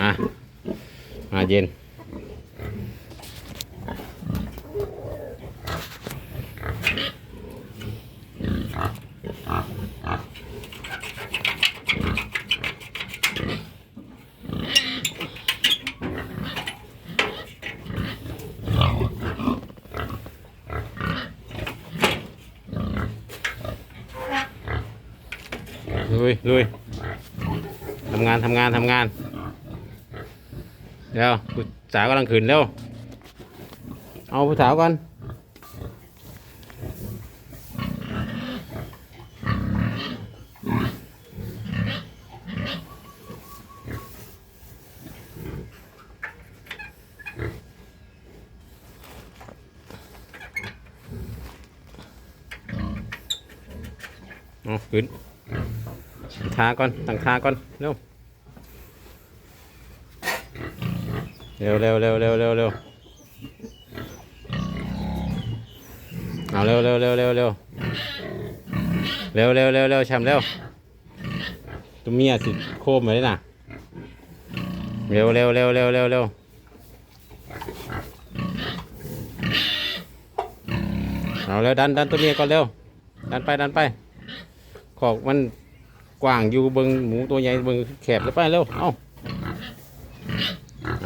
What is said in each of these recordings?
อะมาเย็นลุยลุยทำงานทำงานทำงาน เดี๋ยวผู้สาวกำลังขืนเร็ว เอาผู้สาวก่อนเอาขึ้นทาก่อนตั้งทาก่อนเร็ว ร็วเร็วเร็วเร็วเร็วเร็วเอาเร็วเร็วเร็วเร็วเร็วเร็วเร็วเร็วเร็วแชมเร็วตัวเมียสิโคมมาเลยนะเร็วเร็วเร็วเร็วเร็วเร็วเอาเร็วดันดันตัวเมียก่อนเร็วดันไปดันไป ขอกมันกว้างอยู่เบิงหมูตัวใหญ่เบิงแคบแล้วไปเร็วเอา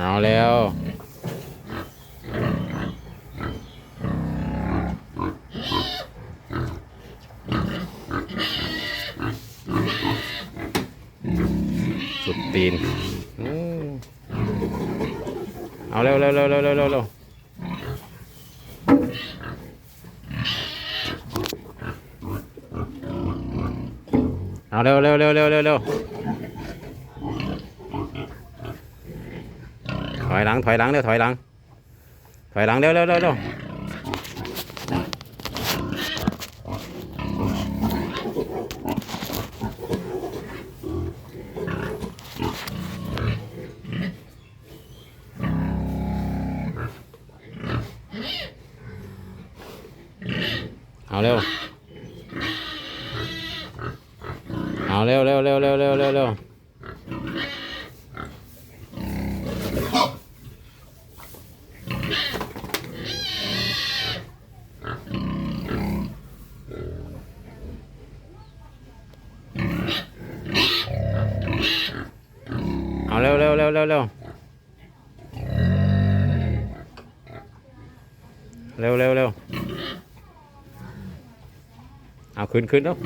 เอาแล้วสุดตีน เอาเร็วเร็วเร็วเร็วเร็วเร็วเร็วเอาเร็วเร็วเร็วเร็วเร็วเร็ว ถอยหลังถอยหลังเร็วถอยหลัง ถอยหลังเร็วเร็วเร็วเร็วเอาเร็ว เอาเร็วเร็วเร็วเร็วเร็วเร็ว เร็วเร็วเร็วเร็วเร็วเอาขึ้นขึ้นแล้ว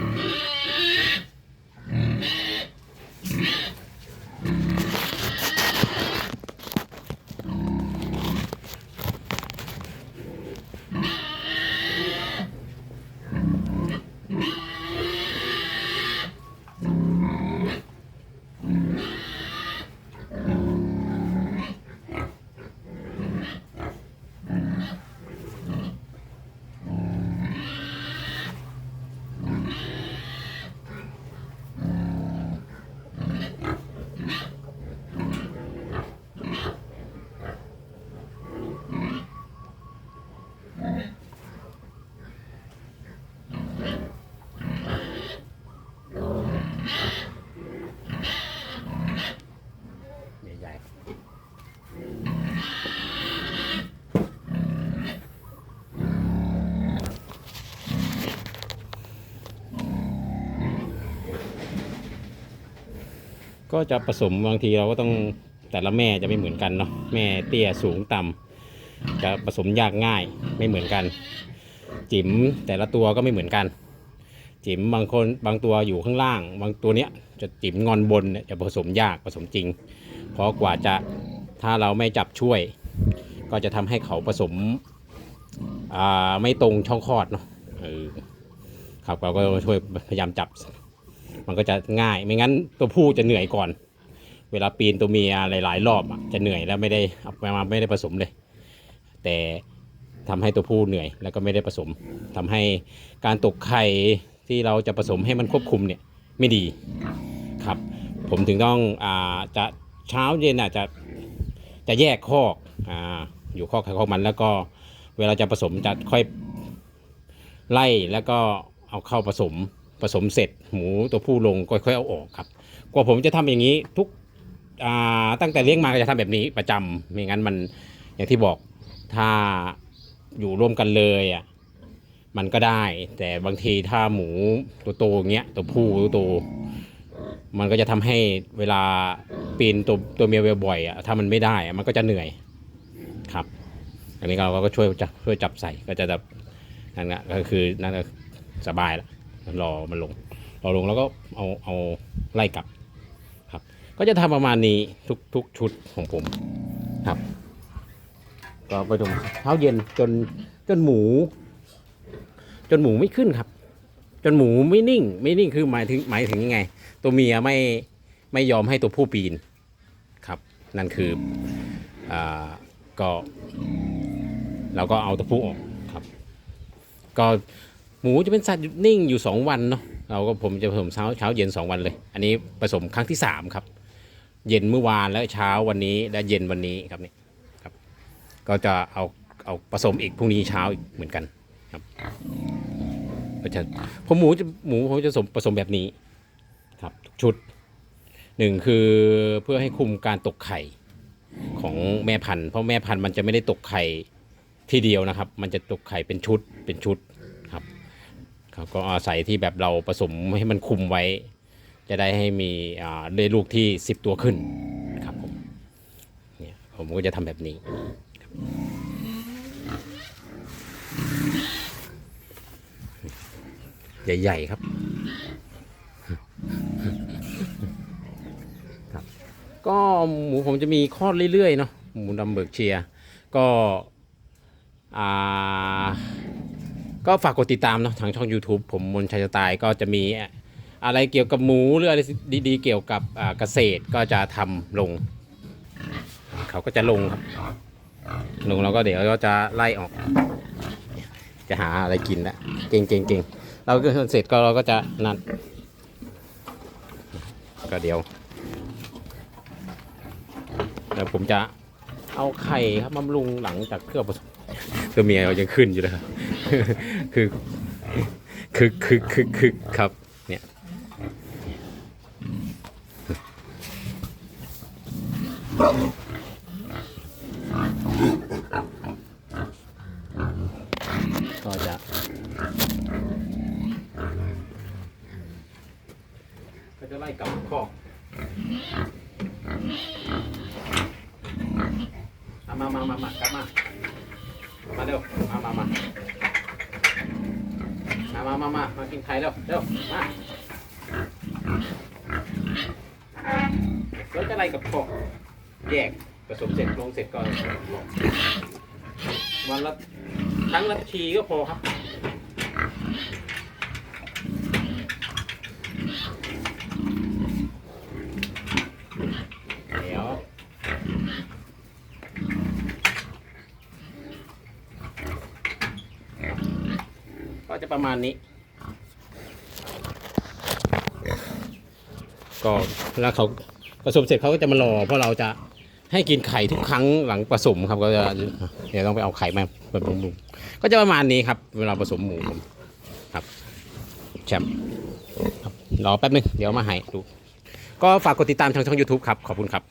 ก็จะผสมบางทีเราก็ต้องแต่ละแม่จะไม่เหมือนกันเนาะแม่เตี้ยสูงต่ำจะผสมยากง่ายไม่เหมือนกัน จิ๋มแต่ละตัวก็ไม่เหมือนกัน จิ๋มบางคนบางตัวอยู่ข้างล่าง บางตัวเนี้ยจะจิ๋มงอนบนเนี่ยจะผสมยากผสมจริง เพราะกว่าจะถ้าเราไม่จับช่วย ก็จะทำให้เขาผสมอ่าไม่ตรงช่องคลอดเนาะเออครับเราก็ช่วยพยายามจับ มันก็จะง่าย ไม่งั้นตัวผู้จะเหนื่อยก่อน เวลาปีนตัวเมียหลาย ๆ รอบอะจะเหนื่อยแล้วไม่ได้เอามาไม่ได้ผสมเลย แต่ทำให้ตัวผู้เหนื่อยแล้วก็ไม่ได้ผสมทำให้การตกไข่ที่เราจะผสมให้มันควบคุมเนี่ยไม่ดีครับ ผมถึงต้องอ่าจะเช้าเย็นอาจจะจะแยกคอกอ่าอยู่คอกใครคอกมันแล้วก็เวลาจะผสมจะค่อยไล่แล้วก็เอาเข้าผสม ผสมเสร็จหมูตัวผู้ลงก็ค่อยเอาออกครับกว่าผมจะทำอย่างนี้ทุกตั้งแต่เลี้ยงมาก็จะทำแบบนี้ประจำไม่งั้นมันอย่างที่บอกถ้าอยู่ร่วมกันเลยอะมันก็ได้ แต่บางทีถ้าหมูตัวโตอย่างเงี้ยตัวผู้ตัวโตมันก็จะทำให้เวลาปีนตัวตัวเมียบ่อยๆอะถ้ามันไม่ได้มันก็จะเหนื่อยครับอันนี้เราก็ช่วยจับช่วยจับใส่ก็จะแบบนั่นนะก็คือนั่นก็สบายและ รอมันลงรอลงแล้วก็เอาเอาไล่กลับครับ ก็จะทำประมาณนี้ทุกทุกชุดของผมครับ ก็ไปถึงเช้าเย็นจนจนหมู จนหมูไม่ขึ้นครับ จนหมูไม่นิ่ง ไม่นิ่งคือหมายถึงหมายถึงยังไง ตัวเมียไม่ไม่ยอมให้ตัวผู้ปีนครับ นั่นคืออ่าก็เราก็เอาตัวผู้ออกครับ ก็ หมูจะเป็นสัตว์หยุดนิ่งอยู่สองวันเนาะเราก็ผมจะผสมเช้าเช้าเย็นสองวันเลย อันนี้ผสมครั้งที่สามครับ เย็นเมื่อวานแล้วเช้าวันนี้และเย็นวันนี้ครับนี่ครับ ก็จะเอาเอาผสมอีกพรุ่งนี้เช้าอีกเหมือนกันครับก็จะผมหมูจะหมูผมจะผสมผสมแบบนี้ครับทุกชุดหนึ่งคือเพื่อให้คุมการตกไข่ของแม่พันธุ์เพราะแม่พันธุ์มันจะไม่ได้ตกไข่ทีเดียวนะครับ มันจะตกไข่เป็นชุดเป็นชุด ครับก็อาศัยที่แบบเราผสมให้มันคุมไว้ จะได้ให้มีได้ลูกที่ 10 ตัวขึ้นครับผมเนี่ยผมก็จะทำแบบนี้ใหญ่ๆครับ ก็หมูผมจะมีคลอดเรื่อยๆเนาะหมูดำเบิร์กเชียก็อ่า ก็ฝากกดติดตามเนาะทางช่อง YouTube ผมมนชัยสไตล์ก็จะมีอะไรเกี่ยวกับหมูหรืออะไรดี ๆ เกี่ยวกับเกษตรก็จะทำลง เขาก็จะลงครับ ลงแล้วก็เดี๋ยวก็จะไล่ออก จะหาอะไรกินละเก่งเก่งเก่งเราก็เสร็จก็เราก็จะนั่นก็เดี๋ยวแล้วผมจะเอาไข่ครับบำรุงหลังจากเครื่องผสมตัวเมียยังขึ้นอยู่เลยครับ คือคือคือคือคือครับ เนี่ยก็จะก็จะไล่กลับคอกเอามา มา มา มากลับมา มาเร็ว มา มา มา มามามามามากินไข่เร็วเร็วมาแล้วจะอะไรกับพอกแยกผสมเสร็จลงเสร็จก่อนวันละครั้งละทีก็พอครับ เดี๋ยว ก็ จะประมาณนี้ ก็แล้วเขาผสมเสร็จเขาก็จะมารอเพราะเราจะให้กินไข่ทุกครั้งหลังผสมครับ ก็จะเดี๋ยวต้องไปเอาไข่มาบำรุงก็จะประมาณนี้ครับ เวลาผสมหมูผมครับแชมป์ครับรอแป๊บนึงเดี๋ยวมาให้ดู ก็ฝากกดติดตามทางช่อง YouTube ครับ ขอบคุณครับ